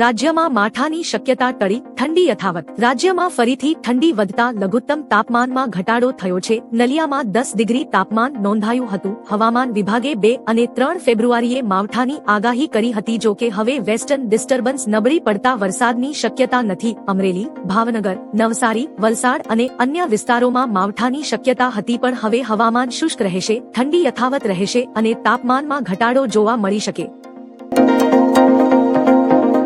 રાજ્યમાં માઠાની શક્યતા ટળી, ઠંડી યથાવત. રાજ્યમાં ફરીથી ઠંડી વધતા લઘુત્તમ તાપમાનમાં ઘટાડો થયો છે. નલિયામાં દસ ડિગ્રી તાપમાન નોંધાયું હતું. હવામાન વિભાગે બે અને ત્રણ ફેબ્રુઆરીએ માવઠાની આગાહી કરી હતી જો કે હવે વેસ્ટર્ન ડિસ્ટર્બન્સ નબળી પડતા વરસાદની શક્યતા નથી. અમરેલી, ભાવનગર, નવસારી, વલસાડ અને અન્ય વિસ્તારોમાં માવઠાની શક્યતા હતી પણ હવે હવામાન શુષ્ક રહેશે, ઠંડી યથાવત રહેશે અને તાપમાનમાં ઘટાડો જોવા મળી શકે.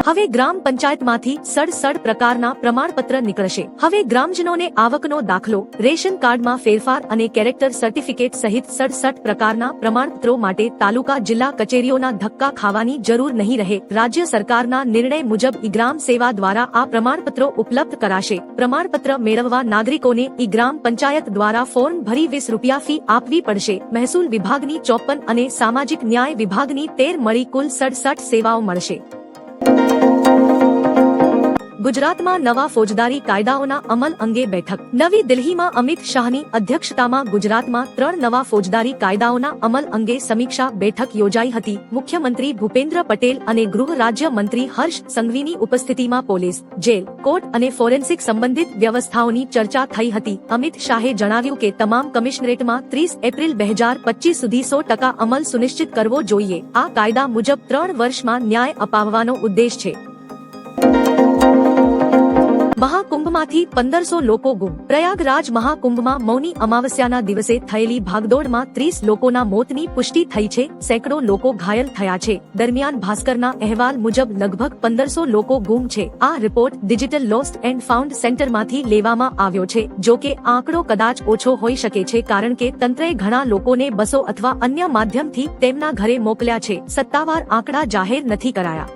હવે ગ્રામ પંચાયતમાંથી સડસઠ પ્રકારના પ્રમાણપત્ર નીકળશે. હવે ગ્રામજનોને આવકનો દાખલો, રેશન કાર્ડમાં ફેરફાર અને કેરેક્ટર સર્ટિફિકેટ સહિત સડસઠ પ્રકારના પ્રમાણપત્રો માટે તાલુકા જિલ્લા કચેરીઓના ધક્કા ખાવાની જરૂર નહીં રહે. રાજ્ય સરકારના નિર્ણય મુજબ ઈ ગ્રામ સેવા દ્વારા આ પ્રમાણપત્રો ઉપલબ્ધ કરાશે. પ્રમાણપત્ર મેળવવા નાગરિકોને ઈ ગ્રામ પંચાયત દ્વારા ફોર્મ ભરી વીસ રૂપિયા ફી આપવી પડશે. મહેસૂલ વિભાગની ચોપન અને સામાજિક ન્યાય વિભાગની તેર મળી કુલ સડસઠ સેવાઓ મળશે. ગુજરાતમાં નવા ફોજદારી કાયદાઓના અમલ અંગે બેઠક. નવી દિલ્હીમાં અમિત શાહની અધ્યક્ષતામાં ગુજરાતમાં ત્રણ નવા ફોજદારી કાયદાઓના અમલ અંગે સમીક્ષા બેઠક યોજાઈ હતી. મુખ્યમંત્રી ભૂપેન્દ્ર પટેલ અને ગૃહ રાજ્ય મંત્રી હર્ષ સંઘવીની ઉપસ્થિતિમાં પોલીસ, જેલ, કોર્ટ અને ફોરેન્સિક સંબંધિત વ્યવસ્થાઓની ચર્ચા થઈ હતી. અમિત શાહે જણાવ્યું કે તમામ કમિશનરેટમાં ત્રીસ એપ્રિલ બે હજાર પચીસ સુધી સો ટકા અમલ સુનિશ્ચિત કરવો જોઈએ. આ કાયદા મુજબ ત્રણ વર્ષમાં ન્યાય અપાવવાનો ઉદ્દેશ છે. મહાકુંભમાંથી પંદરસો લોકો ગુમ. પ્રયાગરાજ મહાકુંભમાં મૌની અમાવસ્યાના દિવસે થયેલી ભાગદોડમાં ત્રીસ લોકોના મોતની પુષ્ટિ થઈ છે. સેંકડો લોકો ઘાયલ થયા છે. દરમિયાન ભાસ્કરના અહેવાલ મુજબ લગભગ પંદરસો લોકો ગુમ છે. આ report digital lost and found સેન્ટરમાંથી લેવામાં આવ્યો છે, જો કે આંકડો કદાચ ઓછો હોઈ શકે છે કારણ કે તંત્રએ ઘણા લોકોને બસો અથવા અન્ય માધ્યમથી તેમના ઘરે મોકલ્યા છે. સત્તાવાર આંકડા જાહેર નથી કરાયા.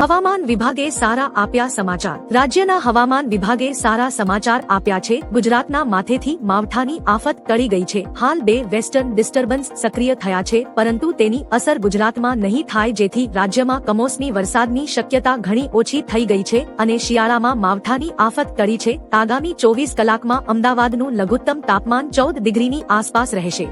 હવામાન વિભાગે સારા આપ્યા સમાચાર. રાજ્યના હવામાન વિભાગે સારા સમાચાર આપ્યા છે. ગુજરાતના માથેથી માવઠાની આફત ટળી ગઈ છે. હાલ બે વેસ્ટર્ન ડિસ્ટર્બન્સ સક્રિય થયા છે, પરંતુ તેની અસર ગુજરાતમાં નહીં થાય જેથી રાજ્યમાં કમોસમી વરસાદની શક્યતા ઘણી ઓછી થઈ ગઈ છે અને શિયાળામાં માવઠાની આફત ટળી છે. આગામી ચોવીસ કલાકમાં અમદાવાદનું લઘુત્તમ તાપમાન ચૌદ ડિગ્રીની આસપાસ રહેશે.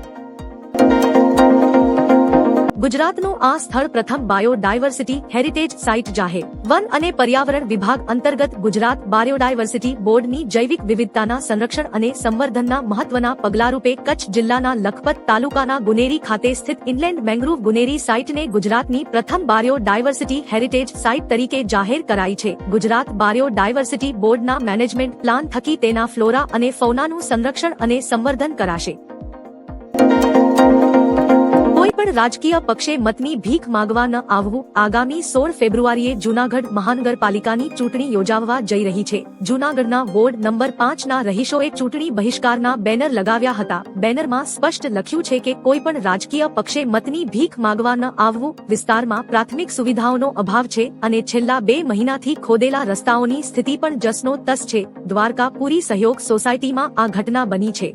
ગુજરાતનું આ સ્થળ પ્રથમ બાયોડાયવર્સિટી હેરિટેજ સાઇટ જાહેર. વન અને પર્યાવરણ વિભાગ અંતર્ગત ગુજરાત બાયોડાયવર્સિટી બોર્ડની જૈવિક વિવિધતાના સંરક્ષણ અને સંવર્ધનના મહત્વના પગલારૂપે કચ્છ જિલ્લાના લખપત તાલુકાના ગુનેરી ખાતે સ્થિત ઇનલેન્ડ મેંગ્રુવ ગુનેરી સાઇટને ગુજરાતની પ્રથમ બાયોડાયવર્સિટી હેરિટેજ સાઇટ તરીકે જાહેર કરાઈ છે. ગુજરાત બાયોડાયવર્સિટી બોર્ડના મેનેજમેન્ટ પ્લાન થકી તેના ફ્લોરા અને ફૌનાનું સંરક્ષણ અને સંવર્ધન કરાશે. પણ રાજકીય પક્ષે મતની ભીખ માંગવા ન આવવું, આગામી સોળ ફેબ્રુઆરીએ જૂનાગઢ મહાનગરપાલિકાની ચૂંટણી યોજાવા જઈ રહી છે. જૂનાગઢના વોર્ડ નંબર પાંચના રહીશોએ ચૂંટણી બહિષ્કારના બેનર લગાવ્યા હતા. બેનરમાં સ્પષ્ટ લખ્યું છે કે કોઈ પણ રાજકીય પક્ષે મતની ભીખ માંગવા ન આવવું વિસ્તારમાં પ્રાથમિક સુવિધાઓનો અભાવ છે અને છેલ્લા બે મહિનાથી ખોદેલા રસ્તાઓની સ્થિતિ પણ જસનો તસ છે. દ્વારકા પૂરી સહયોગ સોસાયટીમાં આ ઘટના બની છે.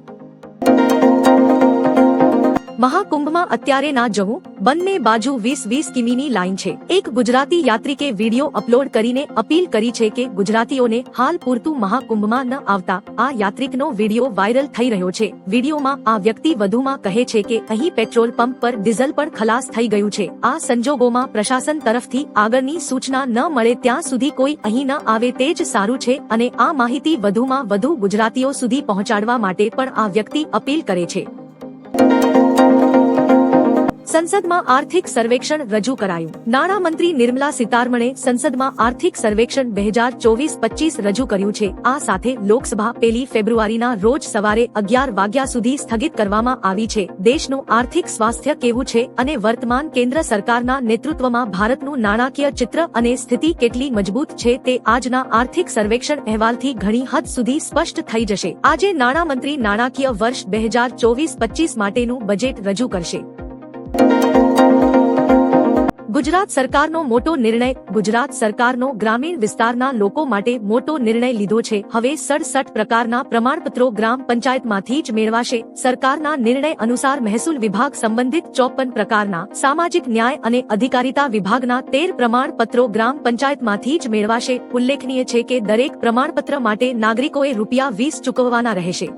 મહાકુંભમાં અત્યારે ના જવું, બંને બાજુ વીસ વીસ કિમીની લાઈન છે. એક ગુજરાતી યાત્રિકે વીડિયો અપલોડ કરીને અપીલ કરી છે કે ગુજરાતીઓને હાલ પૂરતું મહાકુંભમાં ન આવતા આ યાત્રિકનો વીડિયો વાયરલ થઈ રહ્યો છે. વિડીયોમાં આ વ્યક્તિ વધુમાં કહે છે કે અહીં પેટ્રોલ પંપ પર ડીઝલ પણ ખલાસ થઈ ગયું છે. આ સંજોગોમાં પ્રશાસન તરફથી આગળની સૂચના ન મળે ત્યાં સુધી કોઈ અહીં ન આવે તે જ સારું છે અને આ માહિતી વધુમાં વધુ ગુજરાતીઓ સુધી પહોંચાડવા માટે પણ આ વ્યક્તિ અપીલ કરે છે. સંસદમાં આર્થિક સર્વેક્ષણ રજૂ કરાયું. નાણામંત્રી નિર્મલા સીતારમણે સંસદમાં આર્થિક સર્વેક્ષણ બે હજાર ચોવીસ પચીસ રજૂ કર્યું છે. આ સાથે લોકસભા પેલી ફેબ્રુઆરીના રોજ સવારે અગિયાર વાગ્યા સુધી સ્થગિત કરવામાં આવી છે. દેશનું આર્થિક સ્વાસ્થ્ય કેવું છે અને વર્તમાન કેન્દ્ર સરકારના નેતૃત્વમાં ભારતનું નાણાકીય ચિત્ર અને સ્થિતિ કેટલી મજબૂત છે તે આજના આર્થિક સર્વેક્ષણ અહેવાલથી ઘણી હદ સુધી સ્પષ્ટ થઈ જશે. આજે નાણામંત્રી નાણાકીય વર્ષ બે હજાર ચોવીસ પચીસ માટેનું બજેટ રજૂ કરશે. ગુજરાત સરકારનો મોટો નિર્ણય, ગુજરાત સરકારનો ગ્રામીણ વિસ્તારના લોકો માટે મોટો નિર્ણય લીધો છે. હવે સડસઠ પ્રકારના પ્રમાણપત્રો ગ્રામ પંચાયતમાંથી જ મેળવાશે. સરકારના નિર્ણય અનુસાર મહેસૂલ વિભાગ સંબંધિત ચોપન પ્રકારના સામાજિક ન્યાય અને અધિકારિતા વિભાગના તેર પ્રમાણપત્રો ગ્રામ પંચાયતમાંથી જ મેળવાશે. ઉલ્લેખનીય છે કે દરેક પ્રમાણપત્ર માટે નાગરિકોએ રૂપિયા વીસ ચૂકવવાના રહેશે.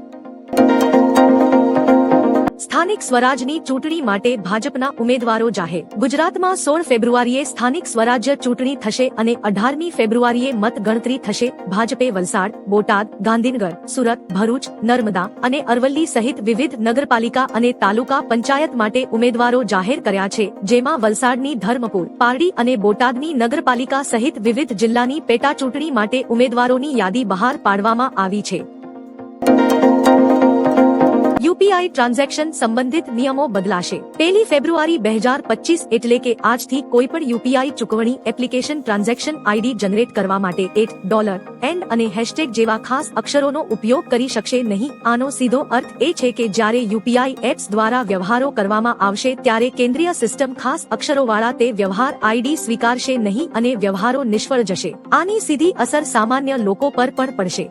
સ્થાનિક સ્વરાજની ચૂંટણી માટે ભાજપના ઉમેદવારો જાહેર. ગુજરાતમાં સોળ ફેબ્રુઆરીએ સ્થાનિક સ્વરાજ્ય ચૂંટણી થશે અને અઢારમી ફેબ્રુઆરીએ મતગણતરી થશે. ભાજપે વલસાડ, બોટાદ, ગાંધીનગર, સુરત, ભરૂચ, નર્મદા અને અરવલ્લી સહિત વિવિધ નગરપાલિકા અને તાલુકા પંચાયત માટે ઉમેદવારો જાહેર કર્યા છે. જેમાં વલસાડની ધર્મપુર, પારડી અને બોટાદની નગરપાલિકા સહિત વિવિધ જિલ્લાની પેટા ચૂંટણી માટે ઉમેદવારોની યાદી બહાર પાડવામાં આવી છે. યુપીઆઈ ટ્રાન્ઝેક્શન સંબંધિત નિયમો બદલાશે. પહેલી ફેબ્રુઆરી બે હજાર પચીસ એટલે કે આજથી કોઈ પણ યુપીઆઈ ચૂકવણી એપ્લિકેશન ટ્રાન્ઝેક્શન આઈડી જનરેટ કરવા માટે એટ ડોલર એન્ડ અને હેશટેગ જેવા ખાસ અક્ષરોનો ઉપયોગ કરી શકશે નહીં. આનો સીધો અર્થ એ છે કે જ્યારે યુપીઆઈ એપ્સ દ્વારા વ્યવહારો કરવામાં આવશે ત્યારે કેન્દ્રીય સિસ્ટમ ખાસ અક્ષરોવાળા તે વ્યવહાર આઈડી સ્વીકારશે નહીં અને વ્યવહારો નિષ્ફળ જશે. આની સીધી અસર સામાન્ય લોકો પર પણ પડશે.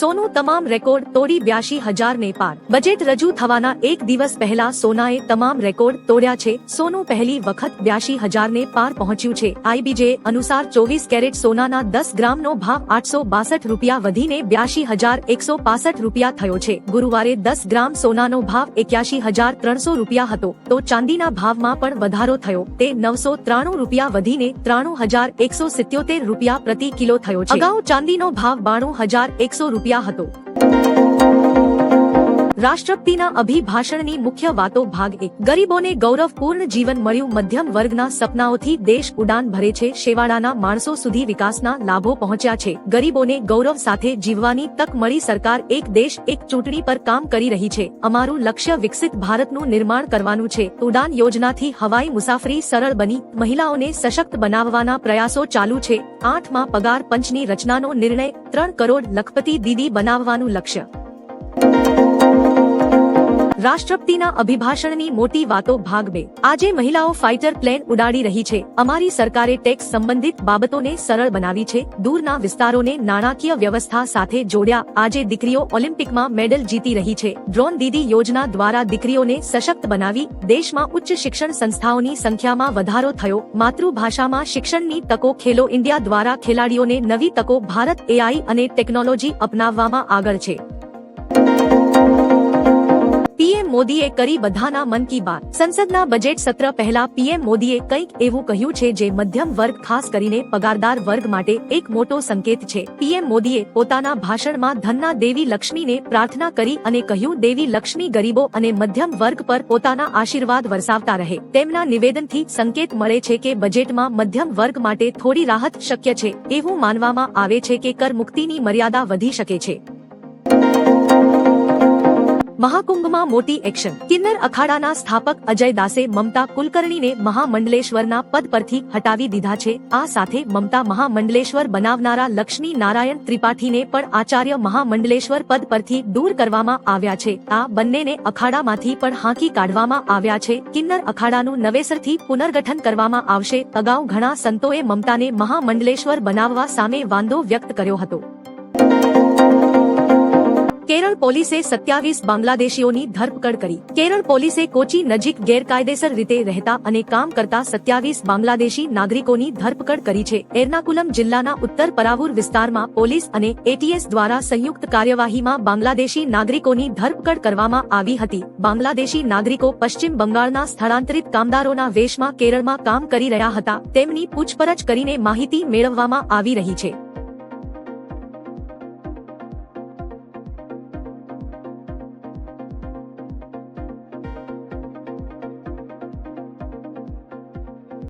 સોનું તમામ રેકોર્ડ તોડી બ્યાસી હજાર ને પાર. બજેટ રજૂ થવાના એક દિવસ પહેલા સોનાએ તમામ રેકોર્ડ તોડ્યા છે. સોનું પહેલી વખત બ્યાસી હજાર ને પાર પહોંચ્યું છે. આઈબીજે અનુસાર ચોવીસ કેરેટ સોનાના દસ ગ્રામનો ભાવ આઠસો બાસઠ રૂપિયા વધીને બ્યાસી હજાર એકસો પાસઠ રૂપિયા થયો છે. ગુરુવારે દસ ગ્રામ સોનાનો ભાવ એક્યાસી હજાર ત્રણસો રૂપિયા હતો. તો ચાંદીના ભાવમાં પણ વધારો થયો. તે નવસો ત્રાણું રૂપિયા વધીને ત્રાણું હજાર એકસો સિત્યોતેર રૂપિયા પ્રતિ કિલો થયો છે. અગાઉ ચાંદીનો ભાવ બાણું હજાર એકસો રૂપિયા હતો. રાષ્ટ્રપતિના અભિભાષણની મુખ્ય વાતો ભાગ એક. ગરીબોને ગૌરવપૂર્ણ જીવન મળ્યું. મધ્યમ વર્ગના સપનાઓથી દેશ ઉડાન ભરે છે. શેવાડાના માણસો સુધી વિકાસના લાભો પહોંચ્યા છે. ગરીબોને ગૌરવ સાથે જીવવાની તક મળી. સરકાર એક દેશ, એક ચૂંટણી પર કામ કરી રહી છે. અમારું લક્ષ્ય વિકસિત ભારતનું નિર્માણ કરવાનું છે. ઉડાન યોજનાથી હવાઈ મુસાફરી સરળ બની. મહિલાઓને સશક્ત બનાવવાના પ્રયાસો ચાલુ છે. આઠમાં પગાર પંચની રચનાનો નિર્ણય ત્રણ કરોડ લખપતિ દીદી બનાવવાનું લક્ષ્ય રાષ્ટ્રપતિના અભિભાષણની મોટી વાતો ભાગ બે. આજે મહિલાઓ ફાઇટર પ્લેન ઉડાડી રહી છે. અમારી સરકારે ટેક્સ સંબંધિત બાબતોને સરળ બનાવી છે. દૂરના વિસ્તારોને નાણાકીય વ્યવસ્થા સાથે જોડ્યા. આજે દીકરીઓ ઓલિમ્પિકમાં મેડલ જીતી રહી છે. ડ્રોન દીદી યોજના દ્વારા દીકરીઓને સશક્ત બનાવી દેશમાં ઉચ્ચ શિક્ષણ સંસ્થાઓની સંખ્યામાં વધારો થયો. માતૃભાષામાં શિક્ષણની તકો ખેલો ઇન્ડિયા દ્વારા ખેલાડીઓને નવી તકો ભારત એઆઈ અને ટેકનોલોજી અપનાવવામાં આગળ છે. પીએમ મોદીએ કરી બધાના મન કી બાત. સંસદના બજેટ સત્ર પહેલા પીએમ મોદીએ કંઈક એવું કહ્યું છે જે મધ્યમ વર્ગ, ખાસ કરીને પગારદાર વર્ગ માટે એક મોટો સંકેત છે. પીએમ મોદીએ પોતાના ભાષણમાં ધનના દેવી લક્ષ્મીને પ્રાર્થના કરી અને કહ્યું, દેવી લક્ષ્મી ગરીબો અને મધ્યમ વર્ગ પર પોતાના આશીર્વાદ વરસાવતા રહે. તેમના નિવેદનથી સંકેત મળે છે કે બજેટમાં મધ્યમ વર્ગ માટે થોડી રાહત શક્ય છે. એવું માનવામાં આવે છે કે કર મુક્તિની મર્યાદા વધી શકે છે. મહાકુંભમાં મોટી એક્શન. કિન્નર અખાડાના સ્થાપક અજય દાસે મમતા કુલકર્ણીને મહામંડલેશ્વરના પદ પરથી હટાવી દીધા છે. આ સાથે મમતા મહામંડલેશ્વર બનાવનારા લક્ષ્મી નારાયણ ત્રિપાઠીને પણ આચાર્ય મહામંડલેશ્વર પદ પરથી દૂર કરવામાં આવ્યા છે. આ બંનેને અખાડામાંથી પણ હાંકી કાઢવામાં આવ્યા છે. કિન્નર અખાડાનું નવેસરથી પુનર્ગઠન કરવામાં આવશે. અગાઉ ઘણા સંતોએ મમતાને મહામંડલેશ્વર બનાવવા સામે વાંધો વ્યક્ત કર્યો હતો. કેરળ પોલીસે સત્યાવીસ બાંગ્લાદેશીઓની ધરપકડ કરી. કેરળ પોલીસે કોચી નજીક ગેરકાયદેસર રીતે રહેતા અને કામ કરતા સત્યાવીસ બાંગ્લાદેશી નાગરિકોની ધરપકડ કરી છે. એર્નાકુલમ જિલ્લાના ઉત્તર પરાવુર વિસ્તારમાં પોલીસ અને એટીએસ દ્વારા સંયુક્ત કાર્યવાહીમાં બાંગ્લાદેશી નાગરિકોની ધરપકડ કરવામાં આવી હતી. બાંગ્લાદેશી નાગરિકો પશ્ચિમ બંગાળના સ્થળાંતરિત કામદારોના વેશમાં કેરળમાં કામ કરી રહ્યા હતા. તેમની પૂછપરછ કરીને માહિતી મેળવવામાં આવી રહી છે.